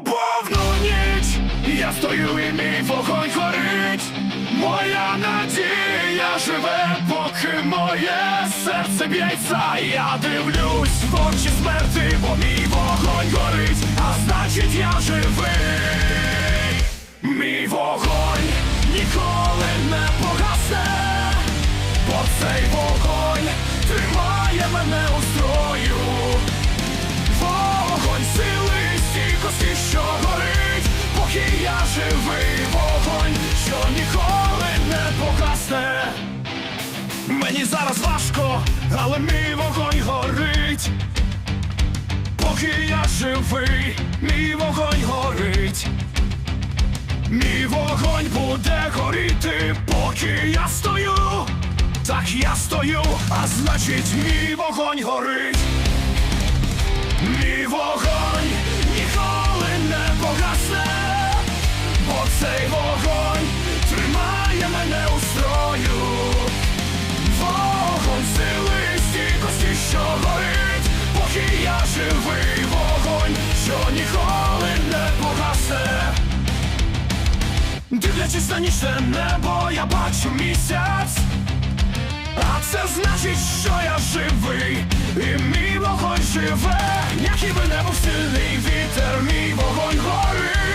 любовну ніч. Я стою і мій вогонь горить. Моя надія живе, поки моє серце б'ється. Я дивлюсь в очі смерти, бо мій вогонь горить, а значить я живий. Мій вогонь ніколи не погасне, бо цей вогонь тримає мене у строю. Вогонь сили стійкості, живий вогонь, що ніколи не погасне. Мені зараз важко, але мій вогонь горить. Поки я живий, мій вогонь горить. Мій вогонь буде горіти, поки я стою. Так я стою, а значить мій вогонь горить. Мій вогонь живий вогонь, що ніколи не погасне. Дивлячись на нічне небо, я бачу місяць. А це значить, що я живий, і мій вогонь живе, який би не був сильний вітер, мій вогонь горить,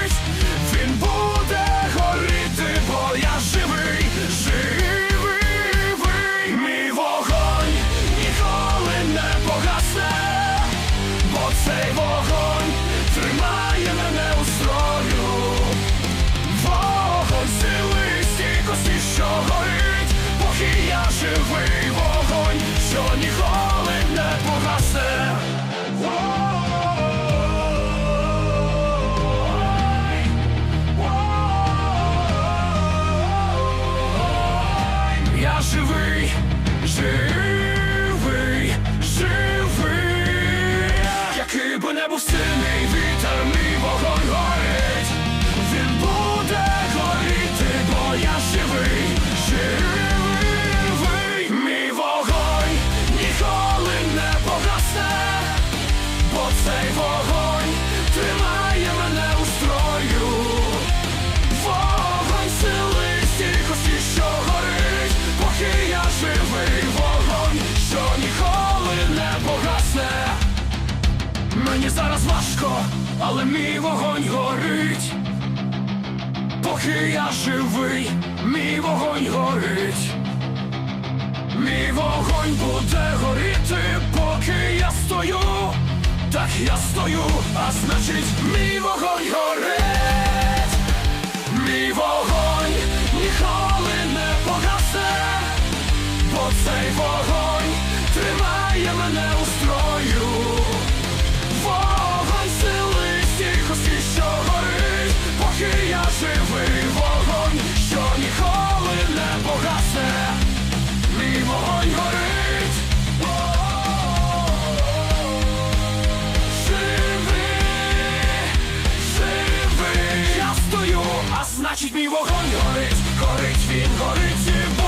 Мені зараз важко, але мій вогонь горить. Поки я живий, мій вогонь горить. Мій вогонь буде горіти, поки я стою. Так я стою, а значить, мій вогонь горить. Мій вогонь ніколи не погасне, бо цей вогонь тримає мене у строю. Бачить мій вогонь горить, горить він, горить.